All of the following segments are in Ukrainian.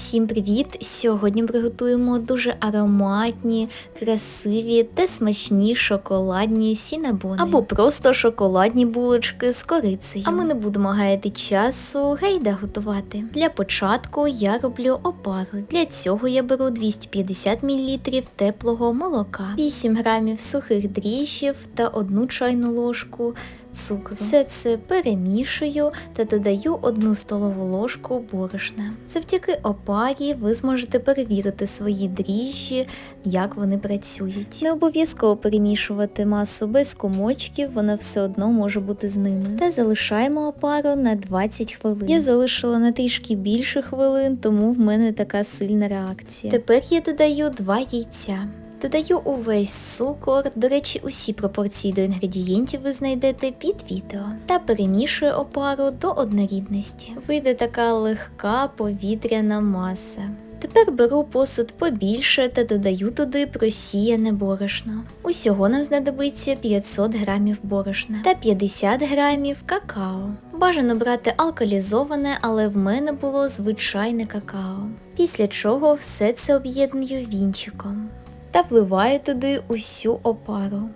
Всім привіт! Сьогодні приготуємо дуже ароматні, красиві та смачні шоколадні сінабони. Або просто шоколадні булочки з корицею. А ми не будемо гаяти часу, гайда готувати. Для початку я роблю опару. Для цього я беру 250 мл теплого молока, 8 грамів сухих дріжджів та 1 чайну ложку цукру. Все це перемішую та додаю 1 столову ложку борошна. Завдяки опарі ви зможете перевірити свої дріжджі, як вони працюють. Не обов'язково перемішувати масу без комочків, вона все одно може бути з ними. Та залишаємо опару на 20 хвилин. Я залишила на трішки більше хвилин, тому в мене така сильна реакція. Тепер я додаю 2 яйця. Додаю увесь цукор, до речі, усі пропорції до інгредієнтів ви знайдете під відео. Та перемішую опару до однорідності. Вийде така легка повітряна маса. Тепер беру посуд побільше та додаю туди просіяне борошно. Усього нам знадобиться 500 грамів борошна та 50 грамів какао. Бажано брати алкалізоване, але в мене було звичайне какао. Після чого все це об'єдную вінчиком та вливає туди усю опару.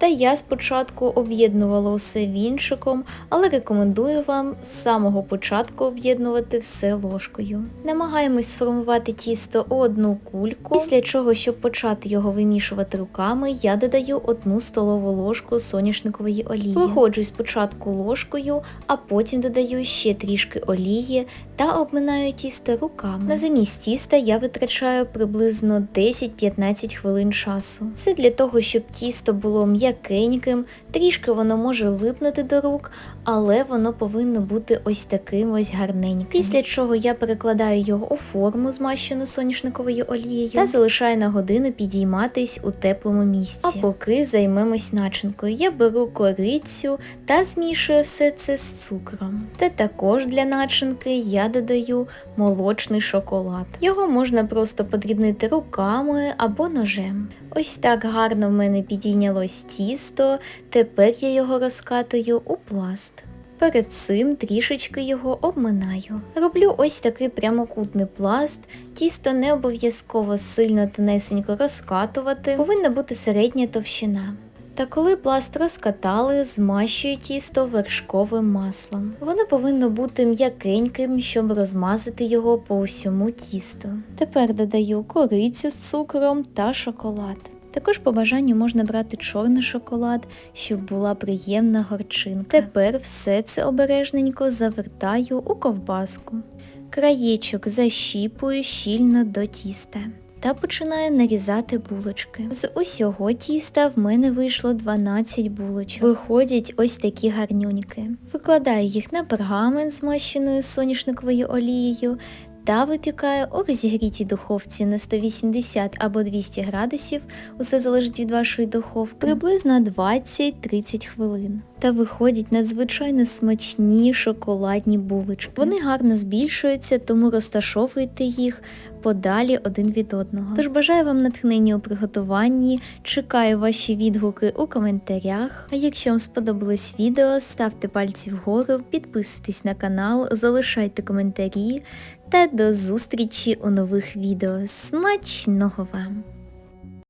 Та я спочатку об'єднувала усе вінчиком, але рекомендую вам з самого початку об'єднувати все ложкою. Намагаємось сформувати тісто у одну кульку, після чого, щоб почати його вимішувати руками, я додаю одну столову ложку соняшникової олії. Виходжу спочатку ложкою, а потім додаю ще трішки олії та обминаю тісто руками. На замість тіста я витрачаю приблизно 10-15 хвилин часу. Це для того, щоб тісто було м'якеньким, трішки воно може липнути до рук, але воно повинно бути ось таким ось гарненьким. Після чого я перекладаю його у форму, змащену соняшниковою олією, та залишаю на годину підійматись у теплому місці. А поки займемось начинкою, я беру корицю та змішую все це з цукром. Та також для начинки я додаю молочний шоколад. Його можна просто подрібнити руками або ножем. Ось так гарно в мене підійнялось тісто, тепер я його розкатую у пласт. Перед цим трішечки його обминаю. Роблю ось такий прямокутний пласт, тісто не обов'язково сильно тонесенько розкатувати, повинна бути середня товщина. Та коли пласт розкатали, змащую тісто вершковим маслом. Воно повинно бути м'якеньким, щоб розмазати його по усьому тісту. Тепер додаю корицю з цукром та шоколад. Також по бажанню можна брати чорний шоколад, щоб була приємна горчинка. Тепер все це обережненько завертаю у ковбаску. Краєчок защіпую щільно до тіста та починаю нарізати булочки. З усього тіста в мене вийшло 12 булочок. Виходять ось такі гарнюньки. Викладаю їх на пергамент змащеною соняшниковою олією та випікаю у розігрітій духовці на 180 або 200 градусів, усе залежить від вашої духовки, приблизно 20-30 хвилин. Та виходять надзвичайно смачні шоколадні булочки. Вони гарно збільшуються, тому розташовуйте їх подалі один від одного. Тож бажаю вам натхнення у приготуванні, чекаю ваші відгуки у коментарях. А якщо вам сподобалось відео, ставте пальці вгору, підписуйтесь на канал, залишайте коментарі та до зустрічі у нових відео. Смачного вам!